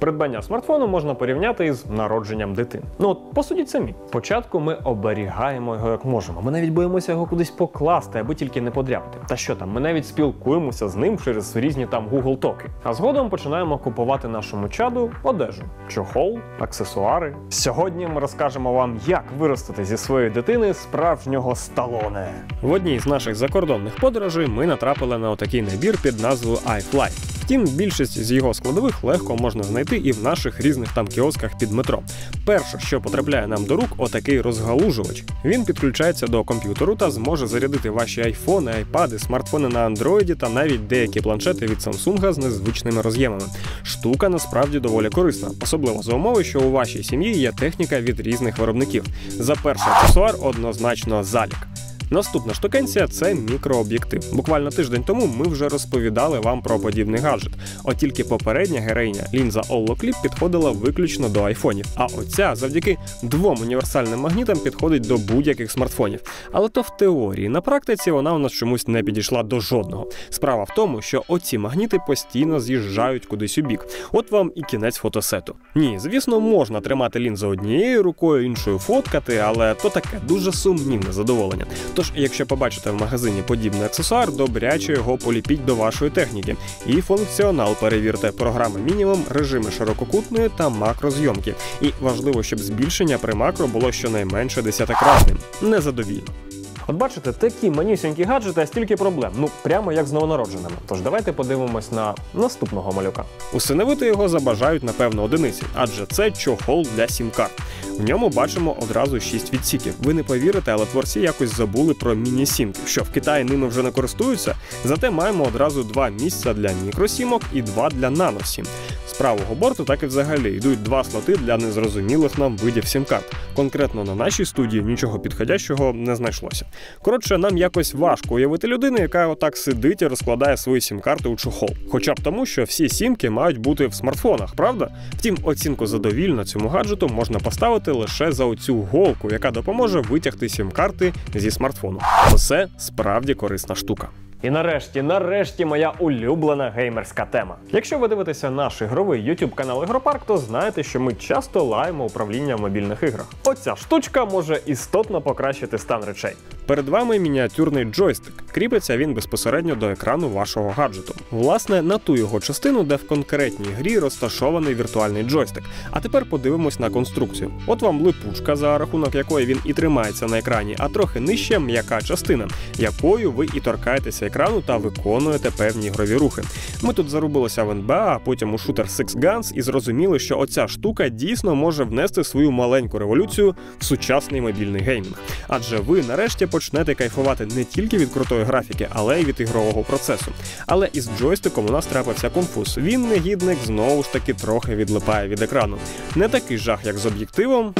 Придбання смартфону можна порівняти із народженням дитини. Ну от посудіть самі. Спочатку ми оберігаємо його як можемо. Ми навіть боїмося його кудись покласти, аби тільки не подряпати. Та що там, ми навіть спілкуємося з ним через різні там Google токи. А згодом починаємо купувати нашому чаду одежу, чохол, аксесуари. Сьогодні ми розкажемо вам, як виростити зі своєї дитини справжнього сталоне. В одній з наших закордонних подорожей ми натрапили на отакий набір під назвою iFly. Втім, більшість з його складових легко можна знайти і в наших різних там кіосках під метро. Перше, що потрапляє нам до рук, отакий розгалужувач. Він підключається до комп'ютеру та зможе зарядити ваші айфони, айпади, смартфони на андроїді та навіть деякі планшети від Samsung з незвичними роз'ємами. Штука насправді доволі корисна, особливо за умови, що у вашій сім'ї є техніка від різних виробників. За перший аксесуар однозначно залік. Наступна штукенція це мікрооб'єктив. Буквально тиждень тому ми вже розповідали вам про подібний гаджет. От тільки попередня героїня лінза Clip підходила виключно до айфонів. А оця завдяки двом універсальним магнітам підходить до будь-яких смартфонів. Але то в теорії, на практиці вона у нас чомусь не підійшла до жодного. Справа в тому, що оці магніти постійно з'їжджають кудись у бік. От вам і кінець фотосету. Ні, звісно, можна тримати лінзу однією рукою, іншою фоткати, але то таке дуже сумнівне задоволення. Тож, якщо побачите в магазині подібний аксесуар, добряче його поліпіть до вашої техніки. І функціонал перевірте програми мінімум, режими ширококутної та макрозйомки. І важливо, щоб збільшення при макро було щонайменше десятикратним. Незадовільно. От бачите, такі манюсінькі гаджети, а стільки проблем. Ну прямо як з новонародженими. Тож давайте подивимось на наступного малюка. Усиновити його забажають напевно одиниці, адже це чохол для сім-карт. В ньому бачимо одразу 6 відсіків. Ви не повірите, але творці якось забули про міні-сімки, що в Китаї ними вже не користуються. Зате маємо одразу два місця для мікросімок і два для наносім. З правого борту так і взагалі йдуть два слоти для незрозумілих нам видів сім-карт. Конкретно на нашій студії нічого підходящого не знайшлося. Коротше, нам якось важко уявити людину, яка отак сидить і розкладає свої сім-карти у чохол. Хоча б тому, що всі сімки мають бути в смартфонах, правда? Втім, оцінку задовільно цьому гаджету можна поставити лише за оцю голку, яка допоможе витягти сім-карти зі смартфону. Оце справді корисна штука. І нарешті, нарешті, моя улюблена геймерська тема. Якщо ви дивитеся наш ігровий YouTube канал Ігропарк, то знаєте, що ми часто лаємо управління в мобільних іграх. Оця штучка може істотно покращити стан речей. Перед вами мініатюрний джойстик. Кріпиться він безпосередньо до екрану вашого гаджету. Власне, на ту його частину, де в конкретній грі розташований віртуальний джойстик. А тепер подивимось на конструкцію. От вам липучка, за рахунок якої він і тримається на екрані, а трохи нижче м'яка частина, якою ви і торкаєтеся екрану та виконуєте певні ігрові рухи. Ми тут зарубилися в НБА, а потім у шутер Six Guns і зрозуміли, що оця штука дійсно може внести свою маленьку революцію в сучасний мобільний геймінг. Адже ви нарешті почнете кайфувати не тільки від крутої графіки, але й від ігрового процесу. Але із джойстиком у нас трапився конфуз. Він негідник знову ж таки трохи відлипає від екрану. Не такий жах, як з об'єктивом.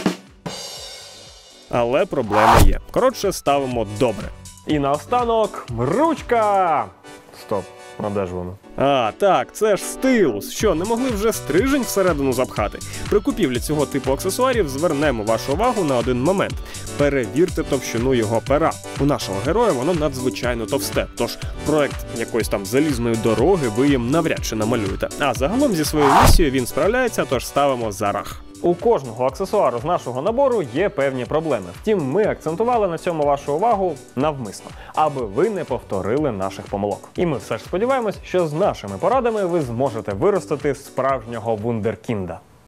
Але проблема є. Коротше, ставимо добре. І наостанок ручка. Стоп, а воно? А, так, це ж стилус. Що, не могли вже стрижень всередину запхати? При купівлі цього типу аксесуарів звернемо вашу увагу на один момент. Перевірте товщину його пера. У нашого героя воно надзвичайно товсте. Тож проект якоїсь там залізної дороги ви їм навряд чи намалюєте. А загалом зі своєю місією він справляється, тож ставимо за рах. У кожного аксесуару з нашого набору є певні проблеми. Втім, ми акцентували на цьому вашу увагу навмисно, аби ви не повторили наших помилок. І ми все ж сподіваємось, що з нашими порадами ви зможете виростити справжнього вундеркінда.